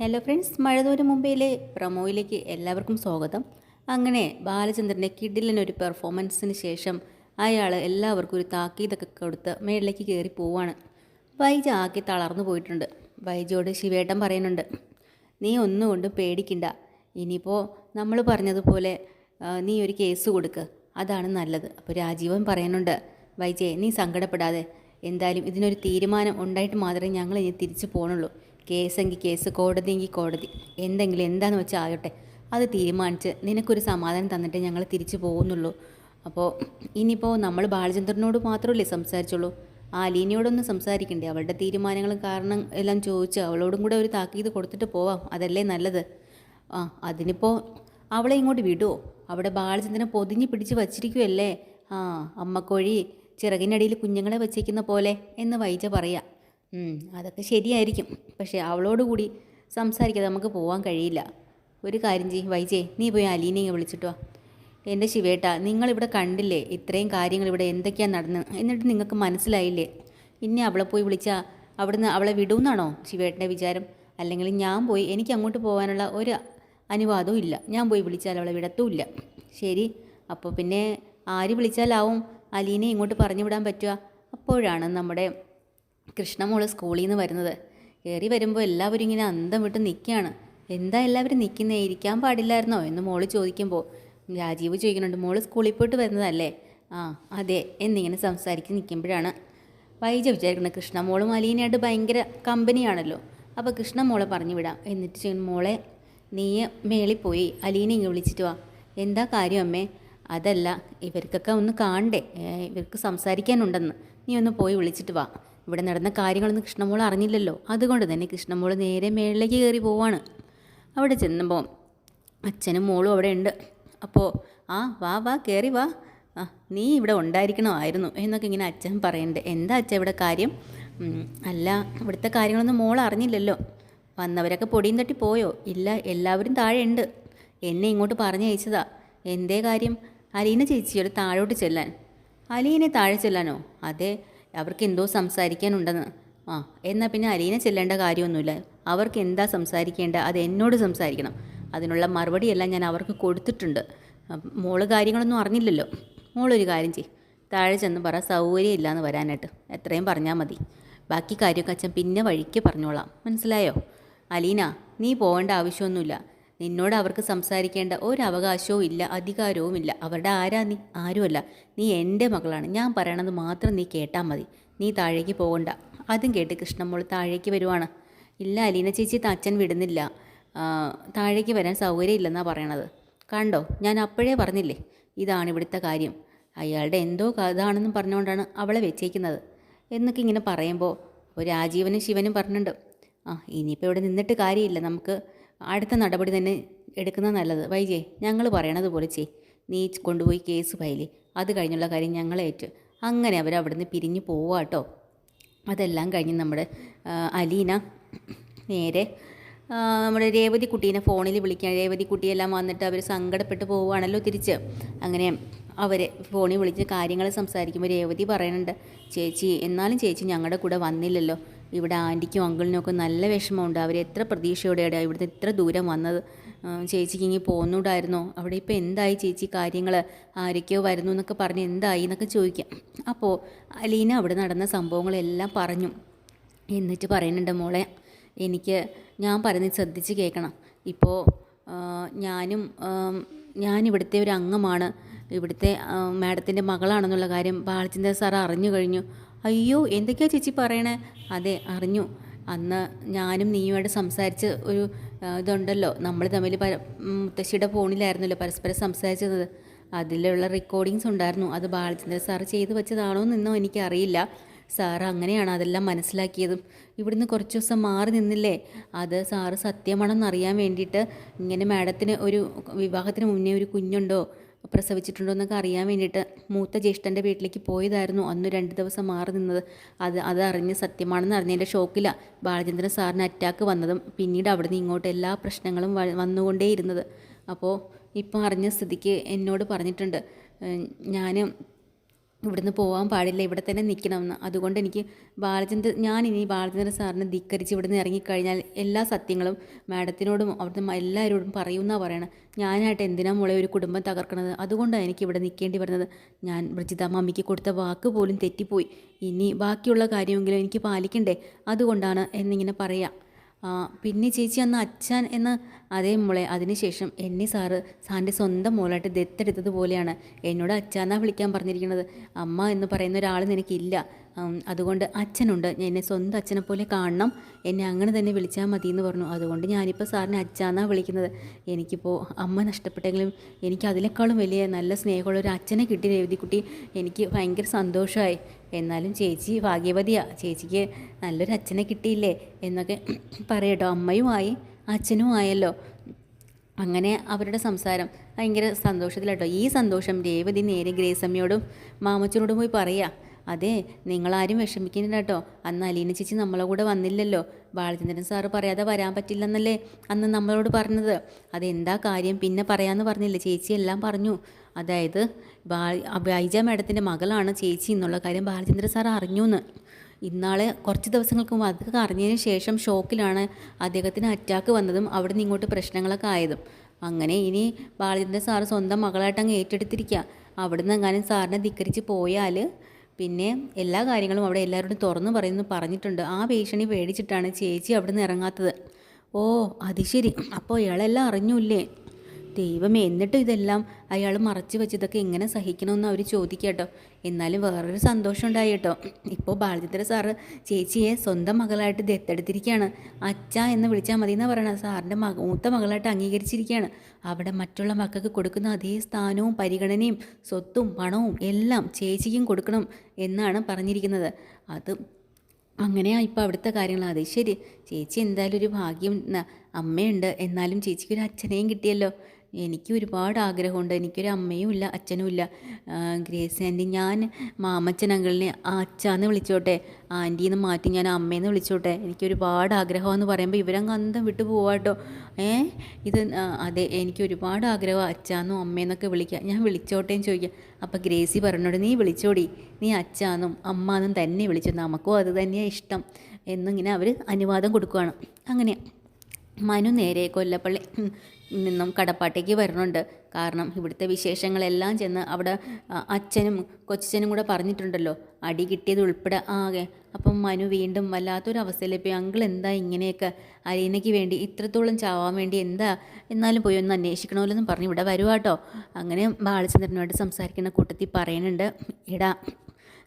Hello friends മഴതോര മുംബൈയിലെ പ്രമോയിലേക്ക് എല്ലാവർക്കും സ്വാഗതം. അങ്ങനെ ബാലചന്ദ്രന്റെ കിഡിലിനൊരു പെർഫോമൻസിന് ശേഷം അയാൾ എല്ലാവർക്കും ഒരു താക്കീതൊക്കെ കൊടുത്ത് മേളിലേക്ക് കയറി പോവാണ്. വൈജ ആക്കി തളർന്നു പോയിട്ടുണ്ട്. വൈജയോട് ശിവേട്ടൻ പറയുന്നുണ്ട് നീ ഒന്നും കൊണ്ടും പേടിക്കണ്ട. ഇനിയിപ്പോൾ നമ്മൾ പറഞ്ഞതുപോലെ നീ ഒരു കേസ് കൊടുക്ക്. അതാണ് നല്ലത്. അപ്പോൾ രാജീവൻ പറയുന്നുണ്ട് വൈജയെ നീ സങ്കടപ്പെടാതെ. എന്തായാലും ഇതിനൊരു തീരുമാനം ഉണ്ടായിട്ട് മാത്രമേ ഞങ്ങൾ ഇനി തിരിച്ചു പോകണുള്ളൂ കേസെങ്കിൽ കേസ് കോടതിയെങ്കിൽ കോടതി. എന്തെങ്കിലും എന്താണെന്ന് വെച്ചാൽ ആകട്ടെ. അത് തീരുമാനിച്ച് നിനക്കൊരു സമാധാനം തന്നിട്ട് ഞങ്ങൾ തിരിച്ചു പോകുന്നുള്ളൂ. അപ്പോൾ ഇനിയിപ്പോൾ നമ്മൾ ബാലചന്ദ്രനോട് മാത്രമല്ലേ സംസാരിച്ചുള്ളൂ? ആ ലീനയോടൊന്ന് സംസാരിക്കണ്ടേ? അവളുടെ തീരുമാനങ്ങളും കാരണം എല്ലാം ചോദിച്ച് അവളോടും കൂടെ ഒരു താക്കീത് കൊടുത്തിട്ട് പോവാം. അതല്ലേ നല്ലത്? ആ അതിനിപ്പോൾ അവളെ ഇങ്ങോട്ട് വിടുമോ അവിടെ ബാലചന്ദ്രനെ പൊതിഞ്ഞ് പിടിച്ച് വച്ചിരിക്കുമല്ലേ ആ അമ്മക്കോഴി ചിറകിനടിയിൽ കുഞ്ഞുങ്ങളെ വച്ചേക്കുന്ന പോലെ എന്ന് വൈജ പറയാം. അതൊക്കെ ശരിയായിരിക്കും. പക്ഷേ അവളോട് കൂടി സംസാരിക്കാതെ നമുക്ക് പോകാൻ കഴിയില്ല. ഒരു കാര്യം ചെയ്യും വൈജേ നീ പോയി അലീനയെ വിളിച്ചിട്ടോ എന്റെ ശിവേട്ട നിങ്ങളിവിടെ കണ്ടില്ലേ ഇത്രയും കാര്യങ്ങൾ ഇവിടെ എന്തൊക്കെയാണ് നടന്നത് എന്നിട്ട് നിങ്ങൾക്ക് മനസ്സിലായില്ലേ? ഇനി അവളെ പോയി വിളിച്ചാൽ അവിടുന്ന് അവളെ വിടുമെന്നാണോ ശിവേട്ടന്റെ വിചാരം? അല്ലെങ്കിൽ ഞാൻ പോയി എനിക്ക് അങ്ങോട്ട് പോകാനുള്ള ഒരു അനുവാദവും ഇല്ല. ഞാൻ പോയി വിളിച്ചാൽ അവളെ വിടത്തുമില്ല ശരി അപ്പോൾ പിന്നെ ആര് വിളിച്ചാലാവും അലീനെ ഇങ്ങോട്ട് പറഞ്ഞു വിടാൻ പറ്റുക? അപ്പോഴാണ് നമ്മുടെ കൃഷ്ണമോൾ സ്കൂളിൽ നിന്ന് വരുന്നത്. കയറി വരുമ്പോൾ എല്ലാവരും ഇങ്ങനെ അന്തം വിട്ട് നിൽക്കുകയാണ് എന്താ എല്ലാവരും നിൽക്കുന്നേ ഇരിക്കാൻ പാടില്ലായിരുന്നോ? എന്ന് മോൾ ചോദിക്കുമ്പോൾ രാജീവ് ചോദിക്കുന്നുണ്ട് മോൾ സ്കൂളിൽ പോയിട്ട് വരുന്നതല്ലേ? ആ അതെ. എന്നിങ്ങനെ സംസാരിച്ച് നിൽക്കുമ്പോഴാണ് വൈജ വിചാരിക്കുന്നത് കൃഷ്ണമോളും അലീനയായിട്ട് ഭയങ്കര കമ്പനിയാണല്ലോ. അപ്പോൾ കൃഷ്ണമോളെ പറഞ്ഞു വിടാം. എന്നിട്ട് ചെയ്യും മോളെ നീ മേളിൽ പോയി അലീനെ വിളിച്ചിട്ട് വാ. എന്താ കാര്യം അമ്മേ? അതല്ല ഇവർക്കൊക്കെ ഒന്ന് കാണണ്ടേ? ഇവർക്ക് സംസാരിക്കാനുണ്ടെന്ന്. നീ ഒന്ന് പോയി വിളിച്ചിട്ട് വാ. ഇവിടെ നടന്ന കാര്യങ്ങളൊന്നും കൃഷ്ണമോൾ അറിഞ്ഞില്ലല്ലോ. അതുകൊണ്ട് തന്നെ കൃഷ്ണമോൾ നേരെ മേളിലേക്ക് കയറി പോവാണ്. അവിടെ ചെന്നപ്പോൾ അച്ഛനും മോളും അവിടെ ഉണ്ട്. അപ്പോൾ ആ വാ വാ കയറി വാ. ആ നീ ഇവിടെ ഉണ്ടായിരിക്കണമായിരുന്നു എന്നൊക്കെ ഇങ്ങനെ അച്ഛൻ പറയുന്നുണ്ട് എന്താ അച്ഛൻ ഇവിടെ കാര്യം? അല്ല ഇവിടുത്തെ കാര്യങ്ങളൊന്നും മോൾ അറിഞ്ഞില്ലല്ലോ. വന്നവരൊക്കെ പൊടിയും തട്ടി പോയോ? ഇല്ല എല്ലാവരും താഴെ ഉണ്ട് എന്നെ ഇങ്ങോട്ട് പറഞ്ഞയച്ചതാ എന്തേ കാര്യം? അലീന ചേച്ചിയോട് താഴോട്ട് ചെല്ലാൻ. അലീനെ താഴെ ചെല്ലാനോ? അതെ അവർക്ക് എന്തോ സംസാരിക്കാനുണ്ടെന്ന്. ആ എന്നാൽ പിന്നെ അലീന ചെല്ലേണ്ട കാര്യമൊന്നുമില്ല. അവർക്ക് എന്താ സംസാരിക്കേണ്ട അത് എന്നോട് സംസാരിക്കണം. അതിനുള്ള മറുപടിയെല്ലാം ഞാൻ അവർക്ക് കൊടുത്തിട്ടുണ്ട്. മോൾ കാര്യങ്ങളൊന്നും അറിഞ്ഞില്ലല്ലോ. മോളൊരു കാര്യം ചെയ് താഴെ ചെന്ന് പറ സൗകര്യം എന്ന് വരാനായിട്ട്. എത്രയും പറഞ്ഞാൽ മതി. ബാക്കി കാര്യമൊക്കെ അച്ഛൻ പിന്നെ വഴിക്ക് പറഞ്ഞോളാം. മനസ്സിലായോ? അലീന നീ പോകേണ്ട ആവശ്യമൊന്നുമില്ല. നിന്നോട് അവർക്ക് സംസാരിക്കേണ്ട ഒരു അവകാശവും ഇല്ല അധികാരവും ഇല്ല. അവരുടെ ആരാ നീ? ആരുമല്ല. നീ എന്റെ മകളാണ്. ഞാൻ പറയണത് മാത്രം നീ കേട്ടാൽ മതി. നീ താഴേക്ക് പോകണ്ട. അതും കേട്ട് കൃഷ്ണമോൾ താഴേക്ക് വരുവാണ്. ഇല്ല അലീന ചേച്ചി അച്ഛൻ വിടുന്നില്ല. താഴേക്ക് വരാൻ സൗകര്യമില്ലെന്നാണ് പറയണത്. കണ്ടോ? ഞാൻ അപ്പോഴേ പറഞ്ഞില്ലേ? ഇതാണ് ഇവിടുത്തെ കാര്യം. അയാളുടെ എന്തോ ഇതാണെന്നും പറഞ്ഞുകൊണ്ടാണ് അവളെ വെച്ചേക്കുന്നത്. എന്നൊക്കെ ഇങ്ങനെ പറയുമ്പോൾ ഒരു രാജീവനും ശിവനും പറഞ്ഞിട്ടുണ്ട്. ആ ഇനിയിപ്പോൾ ഇവിടെ നിന്നിട്ട് കാര്യമില്ല. നമുക്ക് അടുത്ത നടപടി തന്നെ എടുക്കുന്നത് നല്ലത്. വൈജയ് ഞങ്ങൾ പറയണത് പോലെ ചെയ് നീ കൊണ്ടുപോയി കേസ് ഫയലി. അത് കഴിഞ്ഞുള്ള കാര്യം ഞങ്ങളേറ്റു അങ്ങനെ അവർ അവിടുന്ന് പിരിഞ്ഞു കേട്ടോ അതെല്ലാം കഴിഞ്ഞ് നമ്മുടെ അലീന നേരെ നമ്മുടെ രേവതി കുട്ടീനെ ഫോണിൽ വിളിക്കാൻ രേവതി കുട്ടിയെല്ലാം വന്നിട്ട് അവർ സങ്കടപ്പെട്ട് പോവുകയാണല്ലോ തിരിച്ച്. അങ്ങനെ അവരെ ഫോണിൽ വിളിച്ച് കാര്യങ്ങൾ സംസാരിക്കുമ്പോൾ രേവതി പറയുന്നുണ്ട് ചേച്ചി എന്നാലും ചേച്ചി ഞങ്ങളുടെ കൂടെ വന്നില്ലല്ലോ. ഇവിടെ ആന്റിക്കും അങ്കിളിനും ഒക്കെ നല്ല വിഷമമുണ്ട്. അവർ എത്ര പ്രതീക്ഷയോടെയാണ് ഇവിടുന്ന് ഇത്ര ദൂരം വന്നത്? ചേച്ചിക്ക് ഇങ്ങനെ പോകുന്നുണ്ടായിരുന്നോ അവിടെ ഇപ്പോൾ എന്തായി ചേച്ചി കാര്യങ്ങൾ ആരൊക്കെയോ വരുന്നു എന്നൊക്കെ പറഞ്ഞ് എന്തായി എന്നൊക്കെ ചോദിക്കാം. അപ്പോൾ അലീന അവിടെ നടന്ന സംഭവങ്ങളെല്ലാം പറഞ്ഞു. എന്നിട്ട് പറയുന്നുണ്ട് മോളെ എനിക്ക് ഞാൻ പറയുന്നത് ശ്രദ്ധിച്ച് കേൾക്കണം. ഇപ്പോൾ ഞാനും ഞാനിവിടുത്തെ ഒരു അംഗമാണ്. ഇവിടുത്തെ മാഡത്തിന്റെ മകളാണെന്നുള്ള കാര്യം ബാലചന്ദ്ര സാർ അറിഞ്ഞു കഴിഞ്ഞു. അയ്യോ എന്തൊക്കെയാ ചേച്ചി പറയണേ? അതെ അറിഞ്ഞു. അന്ന് ഞാനും നീയുമായിട്ട് സംസാരിച്ച് ഒരു ഇതുണ്ടല്ലോ. നമ്മൾ തമ്മിൽ പര മുത്തശ്ശിയുടെ ഫോണിലായിരുന്നല്ലോ പരസ്പരം സംസാരിച്ചത്. അതിലുള്ള റെക്കോർഡിങ്സ് ഉണ്ടായിരുന്നു. അത് ബാലചന്ദ്ര സാർ ചെയ്തു വെച്ചതാണോ എന്നോ എനിക്കറിയില്ല. സാറ് അങ്ങനെയാണ് അതെല്ലാം മനസ്സിലാക്കിയതും. ഇവിടുന്ന് കുറച്ച് ദിവസം മാറി നിന്നില്ലേ? അത് സാറ് സത്യമാണെന്ന് അറിയാൻ വേണ്ടിയിട്ട് ഇങ്ങനെ മാഡത്തിന് ഒരു വിവാഹത്തിന് മുന്നേ ഒരു കുഞ്ഞുണ്ടോ? പ്രസവിച്ചിട്ടുണ്ടോ എന്നൊക്കെ അറിയാൻ വേണ്ടിയിട്ട് മൂത്ത ജ്യേഷ്ഠന്റെ വീട്ടിലേക്ക് പോയതായിരുന്നു. അന്ന് രണ്ട് ദിവസം മാറി നിന്നത്. അത് അതറിഞ്ഞ് സത്യമാണെന്ന് അറിഞ്ഞതിന്റെ ഷോക്കിലാണ് ബാലചന്ദ്രൻ സാറിന് അറ്റാക്ക് വന്നതും പിന്നീട് അവിടെ നിന്ന് ഇങ്ങോട്ട് എല്ലാ പ്രശ്നങ്ങളും വന്നുകൊണ്ടേയിരുന്നത്. അപ്പോൾ ഇപ്പം അറിഞ്ഞ സ്ഥിതിക്ക് എന്നോട് പറഞ്ഞിട്ടുണ്ട്. ഞാൻ ഇവിടുന്ന് പോകാൻ പാടില്ല ഇവിടെ തന്നെ നിൽക്കണമെന്ന് അതുകൊണ്ട് എനിക്ക് ബാലചന്ദ്ര ഞാൻ ഇനി ബാലചന്ദ്ര സാറിനെ ധിക്കരിച്ച് ഇവിടുന്ന് ഇറങ്ങിക്കഴിഞ്ഞാൽ എല്ലാ സത്യങ്ങളും മാഡത്തിനോടും അവിടുന്ന് എല്ലാവരോടും പറയുമെന്നാണ് പറയണത് ഞാനായിട്ട് എന്തിനാ മോളെ ഒരു കുടുംബം തകർക്കണത്? അതുകൊണ്ടാണ് എനിക്ക് ഇവിടെ നിൽക്കേണ്ടി വരുന്നത്. ഞാൻ വൃജിത മമ്മിക്ക് കൊടുത്ത വാക്ക് പോലും തെറ്റിപ്പോയി. ഇനി ബാക്കിയുള്ള കാര്യമെങ്കിലും എനിക്ക് പാലിക്കണ്ടേ? അതുകൊണ്ടാണ് എന്നിങ്ങനെ പറയാം. പിന്നെ ചേച്ചി അന്ന് അച്ഛൻ എന്ന അതേ മോളെ അതിനുശേഷം എന്നെ സാറ് സാറിന്റെ സ്വന്തം മോളായിട്ട് ദത്തെടുത്തതുപോലെയാണ് എന്നോട് അച്ഛനാ വിളിക്കാൻ പറഞ്ഞിരിക്കുന്നത്. അമ്മ എന്ന് പറയുന്ന ഒരാൾ നിനക്കില്ല. അതുകൊണ്ട് അച്ഛനുണ്ട്. എന്നെ സ്വന്തം അച്ഛനെ പോലെ കാണണം. എന്നെ അങ്ങനെ തന്നെ വിളിച്ചാൽ മതി എന്ന് പറഞ്ഞു. അതുകൊണ്ട് ഞാനിപ്പോൾ സാറിനെ അച്ഛനാ വിളിക്കുന്നത്. എനിക്കിപ്പോൾ അമ്മ നഷ്ടപ്പെട്ടെങ്കിലും എനിക്ക് അതിനേക്കാളും വലിയ നല്ല സ്നേഹമുള്ള ഒരു അച്ഛനെ കിട്ടി രവതിക്കുട്ടി. എനിക്ക് ഭയങ്കര സന്തോഷമായി. എന്നാലും ചേച്ചി ഭാഗ്യവതിയാ. ചേച്ചിക്ക് നല്ലൊരു അച്ഛനെ കിട്ടിയില്ലേ എന്നൊക്കെ പറയട്ടോ. അമ്മയുമായി അച്ഛനും ആയല്ലോ അങ്ങനെ അവരുടെ സംസാരം ഭയങ്കര സന്തോഷത്തിലാട്ടോ. ഈ സന്തോഷം രേവതി നേരെ ഗ്രേസമ്മയോടും മാമച്ചനോടും പോയി പറയാ. അതെ നിങ്ങളാരും വിഷമിക്കുന്നില്ല കേട്ടോ അന്ന് അലീന ചേച്ചി നമ്മളെ കൂടെ വന്നില്ലല്ലോ. ബാലചന്ദ്രൻ സാറ് പറയാതെ വരാൻ പറ്റില്ലെന്നല്ലേ അന്ന് നമ്മളോട് പറഞ്ഞത്. അതെന്താ കാര്യം? പിന്നെ പറയാമെന്ന് പറഞ്ഞില്ല. ചേച്ചി എല്ലാം പറഞ്ഞു. അതായത് ബൈജ മാഡത്തിന്റെ മകളാണ് ചേച്ചി എന്നുള്ള കാര്യം ബാലചന്ദ്ര സാർ അറിഞ്ഞു എന്ന് ഇന്നാളെ കുറച്ച് ദിവസങ്ങൾക്ക് മുമ്പ് അതൊക്കെ അറിഞ്ഞതിന് ശേഷം ഷോക്കിലാണ് അദ്ദേഹത്തിന് അറ്റാക്ക് വന്നതും അവിടെ നിന്ന് ഇങ്ങോട്ട് പ്രശ്നങ്ങളൊക്കെ ആയതും. അങ്ങനെ ഇനി ബാലചന്ദ്രൻ സാറ് സ്വന്തം മകളായിട്ട് അങ്ങ് ഏറ്റെടുത്തിരിക്കുക അവിടുന്ന് എങ്ങാനും സാറിനെ ധിക്കരിച്ച് പോയാൽ പിന്നെ എല്ലാ കാര്യങ്ങളും അവിടെ എല്ലാവരോടും തുറന്നു പറയുന്നു പറഞ്ഞിട്ടുണ്ട്. ആ ഭീഷണി പേടിച്ചിട്ടാണ് ചേച്ചി അവിടെ നിന്ന് ഇറങ്ങാത്തത്. ഓ അത് ശരി. അപ്പോൾ ഇയാളെല്ലാം അറിഞ്ഞൂല്ലേ? ദൈവമേ എന്നിട്ട് ഇതെല്ലാം അയാൾ മറച്ചു വെച്ചതൊക്കെ എങ്ങനെ സഹിക്കണമെന്ന് അവർ ചോദിക്കട്ടോ എന്നാലും വേറൊരു സന്തോഷം ഉണ്ടായി കേട്ടോ. ഇപ്പോൾ ബാലചന്ദ്ര സാറ് ചേച്ചിയെ സ്വന്തം മകളായിട്ട് ദത്തെടുത്തിരിക്കുകയാണ് അച്ഛ എന്ന് വിളിച്ചാൽ മതി എന്നാണ് പറയണത്. സാറിന്റെ മക മൂത്ത മകളായിട്ട് അംഗീകരിച്ചിരിക്കുകയാണ്. അവിടെ മറ്റുള്ള മക്കൾക്ക് കൊടുക്കുന്ന അതേ സ്ഥാനവും പരിഗണനയും സ്വത്തും പണവും എല്ലാം ചേച്ചിക്കും കൊടുക്കണം എന്നാണ് പറഞ്ഞിരിക്കുന്നത്. അത് അങ്ങനെയാ ഇപ്പോൾ അവിടുത്തെ കാര്യങ്ങൾ. അതെ ശരി. ചേച്ചി എന്തായാലും ഒരു ഭാഗ്യം അമ്മയുണ്ട്. എന്നാലും ചേച്ചിക്ക് ഒരു അച്ഛനെയും കിട്ടിയല്ലോ. എനിക്ക് ഒരുപാട് ആഗ്രഹമുണ്ട്. എനിക്കൊരു അമ്മയും ഇല്ല അച്ഛനും ഇല്ല. ഗ്രേസ് ആന്റി ഞാൻ മാമച്ചൻ അങ്കിളിനെ ആ അച്ഛാന്ന് വിളിച്ചോട്ടെ ആന്റീന്ന് മാറ്റി ഞാൻ അമ്മയെന്ന് വിളിച്ചോട്ടെ. എനിക്ക് ഒരുപാട് ആഗ്രഹമെന്ന് പറയുമ്പോൾ ഇവരങ്ങ് അന്തം വിട്ടു പോവാട്ടോ ഏ? ഇത് അതെ എനിക്ക് ഒരുപാട് ആഗ്രഹം അച്ഛാന്നും അമ്മേന്നൊക്കെ വിളിക്കുക ഞാൻ വിളിച്ചോട്ടേന്ന് ചോദിക്കുക അപ്പോൾ ഗ്രേസി പറഞ്ഞോട് നീ വിളിച്ചോടി. നീ അച്ഛാന്നും അമ്മാന്നും തന്നെ വിളിച്ചു. നമുക്കും അത് തന്നെയാണ് ഇഷ്ടം. എന്നിങ്ങനെ അവർ അനുവാദം കൊടുക്കുകയാണ് അങ്ങനെ മനു നേരെ കൊല്ലപ്പള്ളി നിന്നും കടപ്പാട്ടേക്ക് വരുന്നുണ്ട്. കാരണം ഇവിടുത്തെ വിശേഷങ്ങളെല്ലാം ചെന്ന് അവിടെ അച്ഛനും കൊച്ചനും കൂടെ പറഞ്ഞിട്ടുണ്ടല്ലോ അടി കിട്ടിയത് ഉൾപ്പെടെ ആകെ. അപ്പം മനു വീണ്ടും വല്ലാത്തൊരു പോയി. അങ്കിൾ എന്താ ഇങ്ങനെയൊക്കെ? അരീനയ്ക്ക് വേണ്ടി ഇത്രത്തോളം ചാവാൻ വേണ്ടി എന്താ? എന്നാലും പോയി ഒന്ന് അന്വേഷിക്കണമല്ലോ പറഞ്ഞ് ഇവിടെ വരുവാട്ടോ അങ്ങനെ ബാലചന്ദ്രനുമായിട്ട് സംസാരിക്കുന്ന കൂട്ടത്തിൽ പറയുന്നുണ്ട് ഇടാ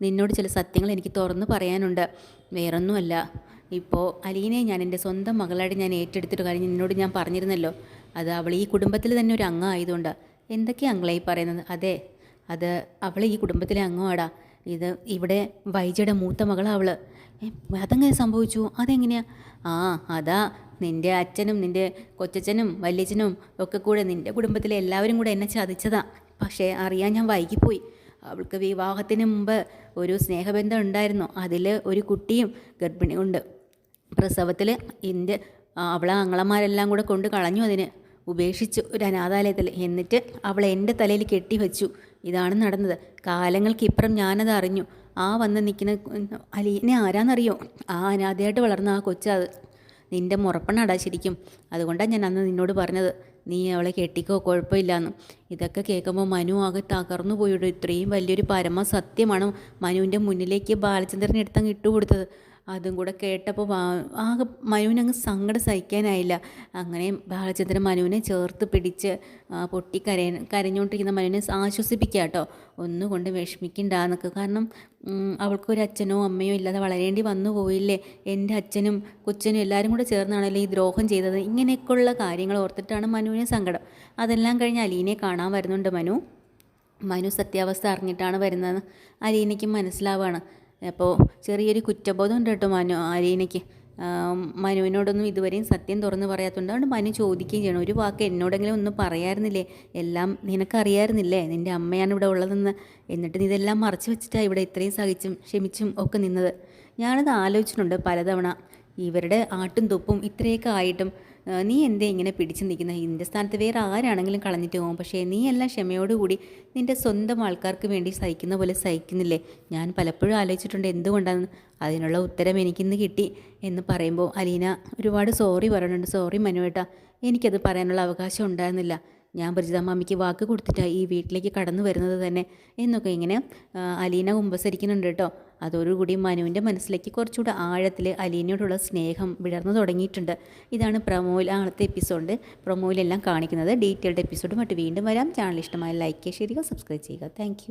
നിന്നോട് ചില സത്യങ്ങൾ എനിക്ക് തുറന്നു പറയാനുണ്ട്. വേറൊന്നുമല്ല. ഇപ്പോൾ അലീനെ ഞാൻ എന്റെ സ്വന്തം മകളായിട്ട് ഞാൻ ഏറ്റെടുത്തിട്ട് കാര്യം നിന്നോട് ഞാൻ പറഞ്ഞിരുന്നല്ലോ. അത് അവൾ ഈ കുടുംബത്തിൽ തന്നെ ഒരു അംഗം ആയതുകൊണ്ടാണ് എന്തൊക്കെയാണ് അങ്ങളെ ഈ പറയുന്നത്? അതെ അത് അവൾ ഈ കുടുംബത്തിലെ അംഗമാടാ. ഇത് ഇവിടെ വൈജയുടെ മൂത്ത മകളാ അവൾ. ഏ, അതെങ്ങനെ സംഭവിച്ചു? അതെങ്ങനെയാ? ആ അതാ നിന്റെ അച്ഛനും നിന്റെ കൊച്ചച്ഛനും വല്യച്ഛനും ഒക്കെ കൂടെ നിന്റെ കുടുംബത്തിലെ എല്ലാവരും കൂടെ എന്നെ ചതിച്ചതാ. പക്ഷേ അറിയാൻ ഞാൻ വൈകിപ്പോയി. അവൾക്ക് വിവാഹത്തിന് മുമ്പ് ഒരു സ്നേഹബന്ധം ഉണ്ടായിരുന്നു. അതിൽ ഒരു കുട്ടിയും ഗർഭിണിയുണ്ട് പ്രസവത്തിൽ എന്റെ അവളെ അങ്ങളമാരെല്ലാം കൂടെ കൊണ്ട് കളഞ്ഞു അതിന് ഉപേക്ഷിച്ചു ഒരു അനാഥാലയത്തിൽ. എന്നിട്ട് അവളെ എന്റെ തലയിൽ കെട്ടി വെച്ചു. ഇതാണ് നടന്നത്. കാലങ്ങൾക്കിപ്പുറം ഞാനത് അറിഞ്ഞു. ആ വന്ന് നിൽക്കുന്ന അലീനെ ആരാന്നറിയോ? ആ അനാഥയായിട്ട് വളർന്ന ആ കൊച്ചത് നിന്റെ മുറപ്പണടാ ശരിക്കും. അതുകൊണ്ടാണ് ഞാൻ അന്ന് നിന്നോട് പറഞ്ഞത്. നീ അവളെ കെട്ടിക്കോ കുഴപ്പമില്ലാന്ന്. ഇതൊക്കെ കേൾക്കുമ്പോൾ മനു ആകെ തകർന്നു പോയിടും ഇത്രയും വലിയൊരു പരമ സത്യമാണ് മനുവിന്റെ മുന്നിലേക്ക് ബാലചന്ദ്രനെ എടുത്തങ്ങ് ഇട്ടുകൊടുത്തത്? അതും കൂടെ കേട്ടപ്പോൾ ആകെ മനുവിനങ്ങ് സങ്കടം സഹിക്കാനായില്ല. അങ്ങനെ ബാലചന്ദ്രൻ മനുവിനെ ചേർത്ത് പിടിച്ച് പൊട്ടി കരയ കരഞ്ഞുകൊണ്ടിരിക്കുന്ന മനുവിനെ ആശ്വസിപ്പിക്കുക കേട്ടോ. ഒന്നുകൊണ്ട് വിഷമിക്കണ്ടെന്നൊക്കെ. കാരണം ഉം, അവൾക്കൊരു അച്ഛനോ അമ്മയോ ഇല്ലാതെ വളരേണ്ടി വന്നു പോയില്ലേ? എന്റെ അച്ഛനും കൊച്ചനും എല്ലാവരും കൂടെ ചേർന്നാണല്ലോ ഈ ദ്രോഹം ചെയ്തത്. ഇങ്ങനെയൊക്കെയുള്ള കാര്യങ്ങൾ ഓർത്തിട്ടാണ് മനുവിന് സങ്കടം. അതെല്ലാം കഴിഞ്ഞ് അലീനെ കാണാൻ വരുന്നുണ്ട് മനു. മനു സത്യാവസ്ഥ അറിഞ്ഞിട്ടാണ് വരുന്നത്. അലീനയ്ക്ക് മനസ്സിലാവാണ്. അപ്പോൾ ചെറിയൊരു കുറ്റബോധം ഉണ്ട് കേട്ടോ മനു ആര്യനയ്ക്ക്? മനുവിനോടൊന്നും ഇതുവരെയും സത്യം തുറന്ന് പറയാത്തതുകൊണ്ട് അതുകൊണ്ട് മനു ചോദിക്കുകയും ചെയ്യണം. ഒരു വാക്ക് എന്നോടെങ്കിലും ഒന്നും പറയായിരുന്നില്ലേ? എല്ലാം നിനക്കറിയായിരുന്നില്ലേ? നിന്റെ അമ്മയാണ് ഇവിടെ ഉള്ളതെന്ന്. എന്നിട്ട് നീ ഇതെല്ലാം മറച്ചു വെച്ചിട്ടാണ് ഇവിടെ ഇത്രയും സഹിച്ചും ക്ഷമിച്ചും ഒക്കെ നിന്നത്. ഞാനത് ആലോചിച്ചിട്ടുണ്ട് പലതവണ. ഇവരുടെ ആട്ടും തുപ്പും ഇത്രയൊക്കെ ആയിട്ടും നീ എന്തേ ഇങ്ങനെ പിടിച്ചു നിൽക്കുന്ന ഇതിന്റെ സ്ഥാനത്ത് വേറെ ആരാണെങ്കിലും കളഞ്ഞിട്ട് പോകും പക്ഷേ നീ എല്ലാം ക്ഷമയോടുകൂടി നിന്റെ സ്വന്തം ആൾക്കാർക്ക് വേണ്ടി സഹിക്കുന്ന പോലെ സഹിക്കുന്നില്ലേ? ഞാൻ പലപ്പോഴും ആലോചിച്ചിട്ടുണ്ട് എന്തുകൊണ്ടാണ് അതിനുള്ള ഉത്തരം എനിക്കിന്ന് കിട്ടി എന്ന് പറയുമ്പോൾ അലീന ഒരുപാട് സോറി പറയുന്നുണ്ട് സോറി മനുവേട്ട. എനിക്കത് പറയാനുള്ള അവകാശം ഉണ്ടായിരുന്നില്ല. ഞാൻ പരിചിത മാമിക്ക് വാക്ക് കൊടുത്തിട്ടാണ് ഈ വീട്ടിലേക്ക് കടന്നു വരുന്നത് തന്നെ എന്നൊക്കെ ഇങ്ങനെ അലീന കുമ്പസരിക്കുന്നുണ്ട് കേട്ടോ. അതോടുകൂടി മനുവിന്റെ മനസ്സിലേക്ക് കുറച്ചുകൂടെ ആഴത്തിൽ അലീനയോടുള്ള സ്നേഹം വിടർന്നു തുടങ്ങിയിട്ടുണ്ട്. ഇതാണ് പ്രൊമോയിൽ ആളത്തെ എപ്പിസോഡ്. പ്രൊമോയിലെല്ലാം കാണിക്കുന്നത് ഡീറ്റെയിൽഡ് എപ്പിസോഡ് മറ്റ് വീണ്ടും വരാം. ചാനൽ ഇഷ്ടമായ ലൈക്ക് ചെയ്യുക സബ്സ്ക്രൈബ് ചെയ്യുക. താങ്ക്